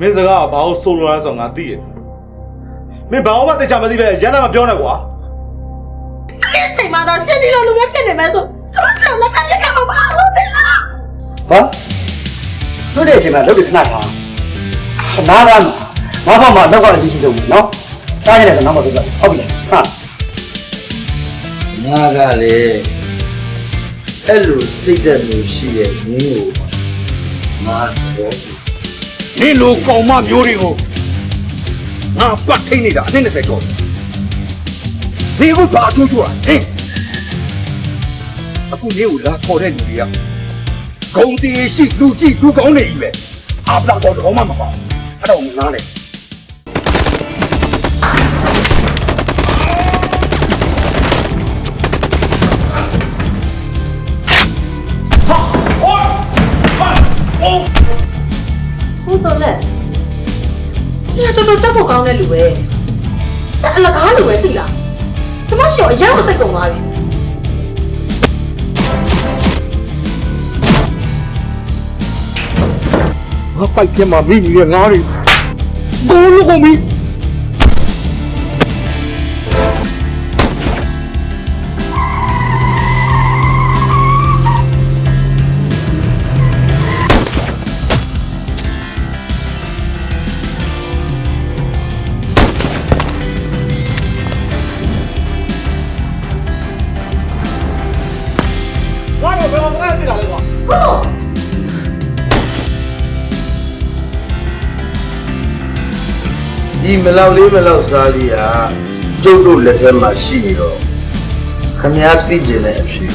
မင်းစကားကဘာလို့ဆိုလိုလဲဆိုတော့ငါသိတယ်မင်းဘာမှသိချာမသိပဲရန်တာမပြောနဲ့ကွာအဲ့ဒီအချိန်မှာတော့ရှင်းဒီလိုလူမျိုးဖြစ်နေမယ်ဆိုကျွန်မဆက်လက်ခံရခံမှာမဟုတ်သေးလားဟောတို့တဲ့အချိန်မှာလုပ်ပြီးခဏထားခနားကမှာငါ့ဘက်မှာတော့ကအရေးကြီးဆုံးပဲနော်တားရတယ်ဆိုတော့မပြောဟုတ်ပြီဟာငါကလည်းအဲ့လိုစိတ်သက်မျိုးရှိရဲ့မင်းကိုငါတော့ နေလိုကောင်မမျိုးတွေကိုငါပတ်ထိန်နေတာအနည်း20ကျော်တယ်နေအခုဘာအချိုးချိုးอ่ะဟင်အခုနေကိုလာခေါ်တဲ့လူတွေကဂုံတီရှိလူကြည့်လူကောင်းနေကြီးပဲအပလောက်တော့တော့မှမပေါ့အဲ့တော့ငါလ တ်ဆိုလက်ရှင်ကတော်တော်ကြောက်ဖို့ကောင်းတဲ့လူပဲရှင်အလကားလူပဲသိလားကျွန်မရှင်ကိုအရင်ကစိတ်ကုန်သွားပြီငါပိုက်ထဲမှာမိနေတဲ့ငါးတွေဘိုးလို့ကုန်ပြီ ဒီမလောက်လေးမလောက်စားလေးကကျုပ်တို့လက်ထဲမှာရှိနေတော့ခမည်းသိကျင်တဲ့အဖြစ်